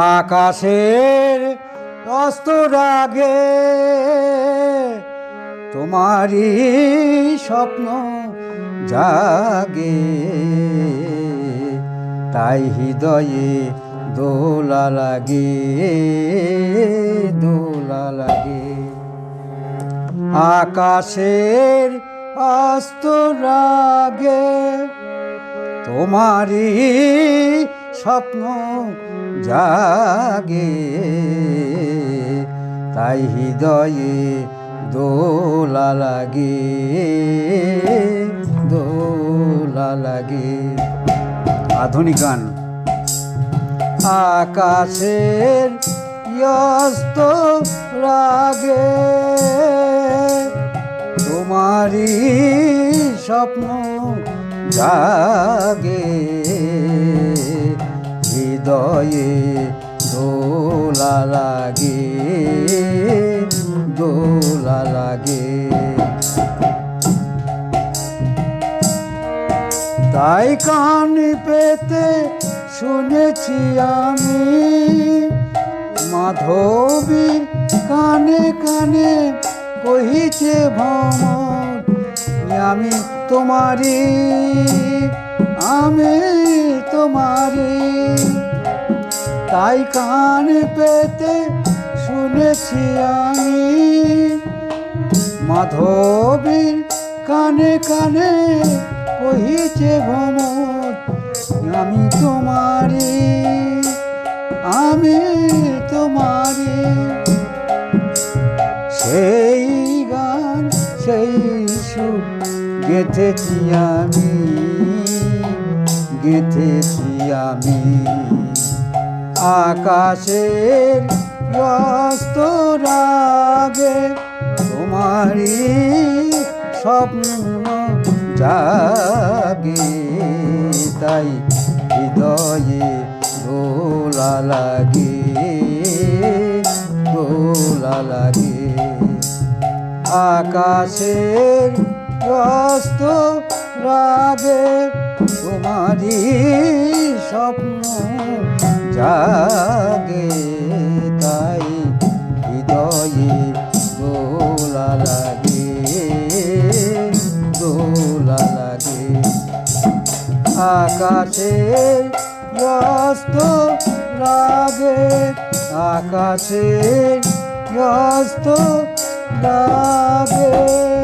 আকাশের অস্ত রাগে তোমারই স্বপ্ন জাগে। তাই হৃদয়ে দোলা লাগে দোলা লাগে। আকাশের অস্ত রাগে তোমারই স্বপ্ন জাগে। তাই হৃদয়ে দোলা লাগে দোলা লাগে। আধুনিক গান। আকাশের ব্যস্ত রাগে, তোমারই স্বপ্ন জাগে। হৃদয়ে দোলা লাগে দোলা লাগে। তাই কান পেতে শুনেছি আমি মাধবী কানে কানে কহিছে ভ্রমণ, আমি তোমারি আমি তোমারি তাই কান পেতে শুনেছি আমি। মাধবীর কানে কানে কহিছে ভ্রমণ আমি তোমারি আমি তোমারি সেই গান, সেই সুর গেঁথেছি আমি গেঁথেছি আমি। আকাশের রাগে তোমারই স্বপ্ন জাগে, তাই হৃদয়ে দোলা লাগে দোলা লাগে। আকাশের ব্যস্ত রাগে তোমারই স্বপ্ন জাগে তাই হৃদয়ে দোলা লাগে দোলা লাগে। আকাশের ব্যস্ত রাগে আকাশের ব্যস্ত রাগে